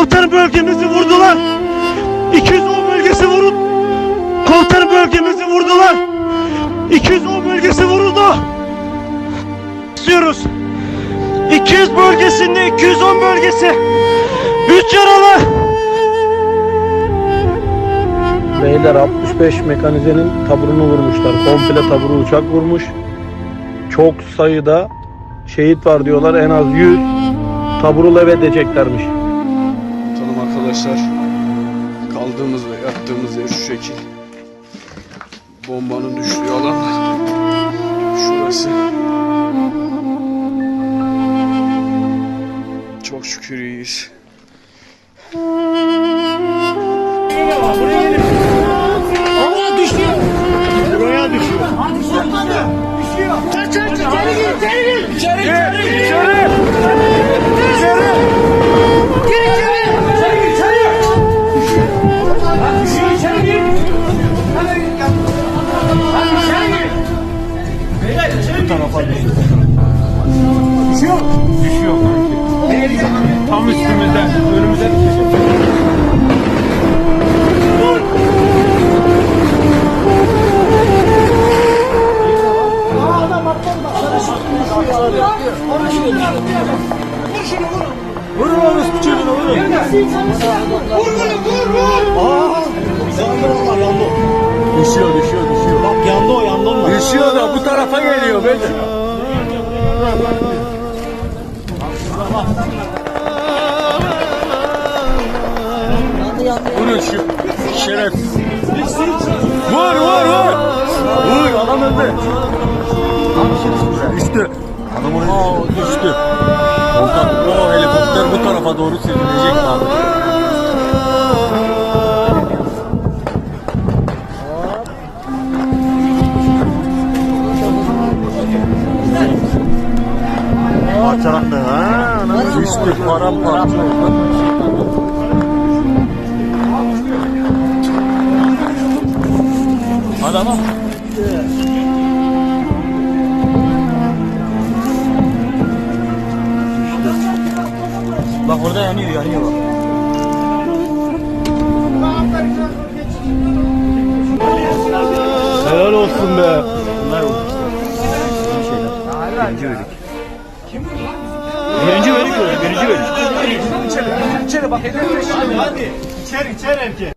Komutanım bölgemizi vurdular. 210 bölgesi vuruldu. Komutanım bölgemizi vurdular. 210 bölgesi vuruldu. İstiyoruz. 200 bölgesinde 210 bölgesi. 3 yaralı. Beyler 65 mekanizenin taburunu vurmuşlar. Komple taburu uçak vurmuş. Çok sayıda şehit var diyorlar. En az 100 taburu lev edeceklermiş. Arkadaşlar kaldığımız ve yattığımız yer şu şekil. Bombanın düştüğü alan şurası. Çok şükür iyiyiz. Tam üstümüzde, önümüze düşecek. Düşüyor, düşüyor, düşüyor. Bak yandı o, yandı onlar. Düşüyor da bu tarafa geliyor böyle. Bunu şu şeref. Vur vur vur. Vur adam öldü. Düştü. Adam oraya düştü. düştü. Komutan o helikopter bu tarafa doğru sürülecek abi. Parçalandı ha. Düştü paramparça oldu. Adama Bak orada yanıyor yanıyor bak. Helal olsun be. Bunlar Birinci bölük. Birinci bölük öyle, birinci bölük. İçeri bak. Hadi içeri içeri erkeğe.